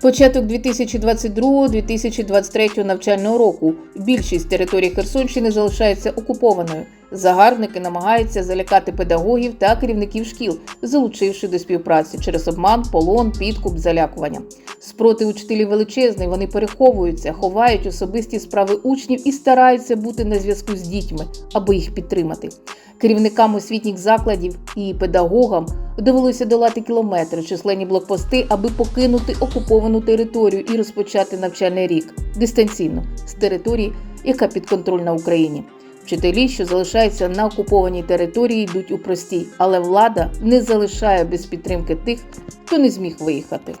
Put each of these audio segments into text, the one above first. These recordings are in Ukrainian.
Початок 2022-2023 навчального року. Більшість території Херсонщини залишається окупованою. Загарбники намагаються залякати педагогів та керівників шкіл, залучивши до співпраці через обман, полон, підкуп, залякування. Спротив учителів величезний, вони переховуються, ховають особисті справи учнів і стараються бути на зв'язку з дітьми, аби їх підтримати. Керівникам освітніх закладів і педагогам довелося долати кілометри, численні блокпости, аби покинути окуповану територію і розпочати навчальний рік дистанційно з території, яка підконтрольна Україні. Вчителі, що залишаються на окупованій території, йдуть у простій, але влада не залишає без підтримки тих, хто не зміг виїхати.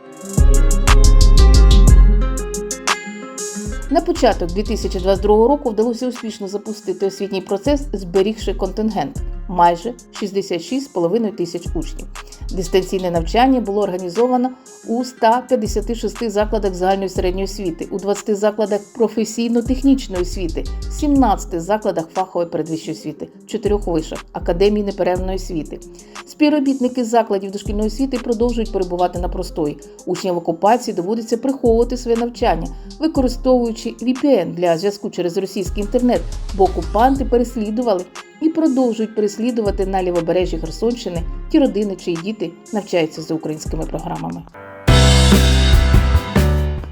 На початок 2022 року вдалося успішно запустити освітній процес, зберігши контингент майже 66,5 тисяч учнів. Дистанційне навчання було організовано у 156 закладах загальної середньої освіти, у 20 закладах професійно-технічної освіти, 17 закладах фахової передвищої освіти, 4 вишах академії неперервної освіти. Співробітники закладів дошкільної освіти продовжують перебувати на простої. Учням в окупації доводиться приховувати своє навчання, використовуючи VPN для зв'язку через російський інтернет, бо окупанти переслідували і продовжують переслідувати на лівобережжі Херсонщини ті родини, чиї діти навчаються за українськими програмами.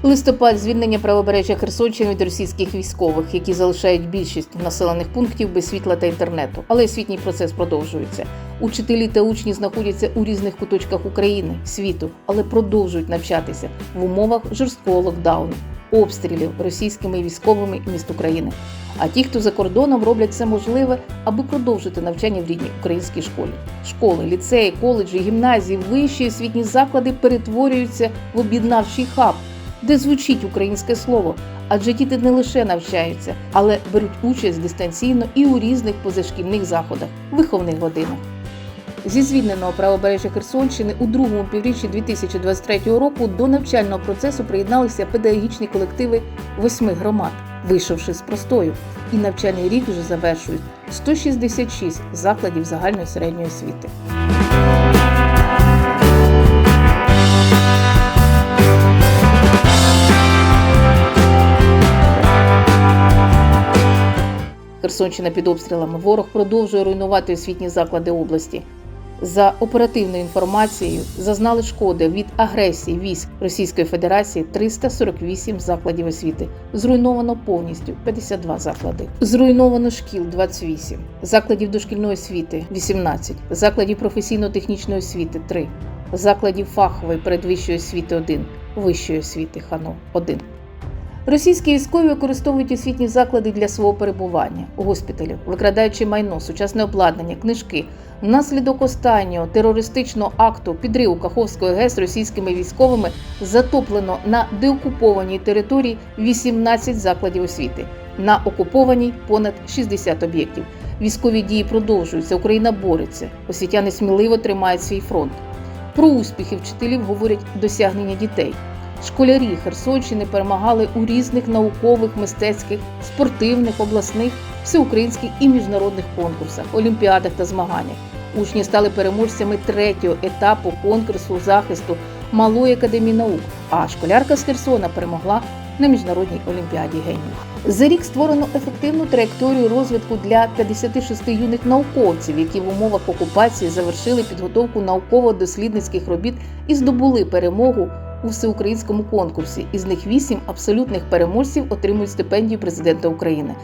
Листопад звільнення правобережжя Херсонщини від російських військових, які залишають більшість населених пунктів без світла та інтернету. Але освітній процес продовжується. Учителі та учні знаходяться у різних куточках України, світу, але продовжують навчатися в умовах жорсткого локдауну, обстрілів російськими військовими міст України. А ті, хто за кордоном роблять все можливе, аби продовжити навчання в рідній українській школі. Школи, ліцеї, коледжі, гімназії, вищі освітні заклади перетворюються в об'єднавчий хаб, де звучить українське слово. Адже діти не лише навчаються, але беруть участь дистанційно і у різних позашкільних заходах, виховних годинах. Зі звільненого правобережжя Херсонщини у другому півріччі 2023 року до навчального процесу приєдналися педагогічні колективи восьми громад, вийшовши з простою, і навчальний рік вже завершують 166 закладів загальної середньої освіти. Херсонщина під обстрілами. Ворог продовжує руйнувати освітні заклади області. За оперативною інформацією, зазнали шкоди від агресії військ Російської Федерації 348 закладів освіти. Зруйновано повністю 52 заклади. Зруйновано шкіл 28, закладів дошкільної освіти 18, закладів професійно-технічної освіти 3, закладів фахової передвищої освіти 1, вищої освіти ХАНО 1. Російські військові використовують освітні заклади для свого перебування госпіталів, викрадаючи майно, сучасне обладнання, книжки. Внаслідок останнього терористичного акту підриву Каховської ГЕС російськими військовими затоплено на деокупованій території 18 закладів освіти, на окупованій понад 60 об'єктів. Військові дії продовжуються. Україна бореться. Освітяни сміливо тримають свій фронт. Про успіхи вчителів говорять досягнення дітей. Школярі Херсонщини перемагали у різних наукових, мистецьких, спортивних, обласних, всеукраїнських і міжнародних конкурсах, олімпіадах та змаганнях. Учні стали переможцями третього етапу конкурсу захисту Малої академії наук. А школярка з Херсона перемогла на міжнародній олімпіаді генію. За рік створено ефективну траєкторію розвитку для 56 юних науковців, які в умовах окупації завершили підготовку науково-дослідницьких робіт і здобули перемогу у всеукраїнському конкурсі. Із них 8 абсолютних переможців отримують стипендію президента України.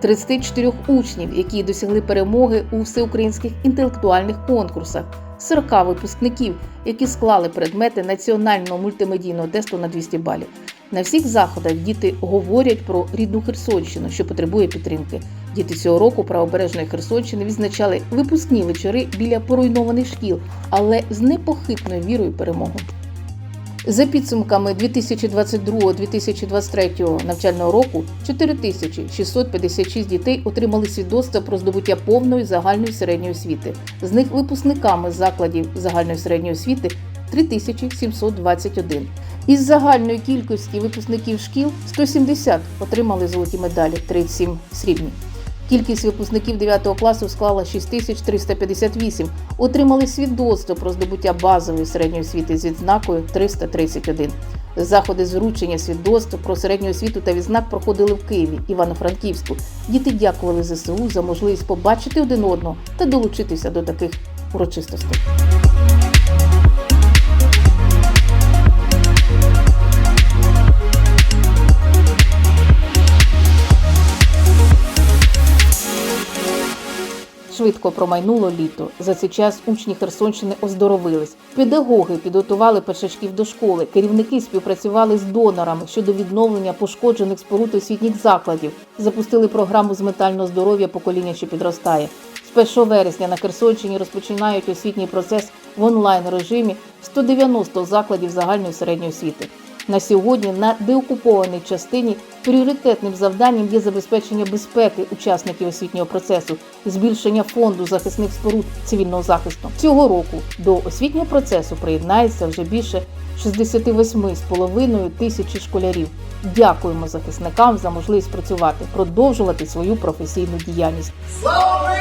34 учнів, які досягли перемоги у всеукраїнських інтелектуальних конкурсах, 40 випускників, які склали предмети національного мультимедійного тесту на 200 балів. На всіх заходах діти говорять про рідну Херсонщину, що потребує підтримки. Діти цього року правобережної Херсонщини відзначали випускні вечори біля поруйнованих шкіл, але з непохитною вірою перемогу. За підсумками 2022-2023 навчального року 4656 дітей отримали свідоцтво про здобуття повної загальної середньої освіти. З них випускниками закладів загальної середньої освіти 3721. Із загальної кількості випускників шкіл 170 отримали золоті медалі, 37 срібні. Кількість випускників 9 класу склала 6358, отримали свідоцтво про здобуття базової середньої освіти з відзнакою 331. Заходи з вручення свідоцтв про середню освіту та відзнак проходили в Києві, Івано-Франківську. Діти дякували ЗСУ за можливість побачити один одного та долучитися до таких урочистостей. Швидко промайнуло літо. За цей час учні Херсонщини оздоровились. Педагоги підготували першачків до школи. Керівники співпрацювали з донорами щодо відновлення пошкоджених споруд освітніх закладів. Запустили програму з ментального здоров'я покоління, що підростає. З 1 вересня на Херсонщині розпочинають освітній процес в онлайн режимі 190 закладів загальної середньої освіти. На сьогодні на деокупованій частині пріоритетним завданням є забезпечення безпеки учасників освітнього процесу, збільшення фонду захисних споруд цивільного захисту. Цього року до освітнього процесу приєднається вже більше 68,5 тисячі школярів. Дякуємо захисникам за можливість працювати, продовжувати свою професійну діяльність. Слава!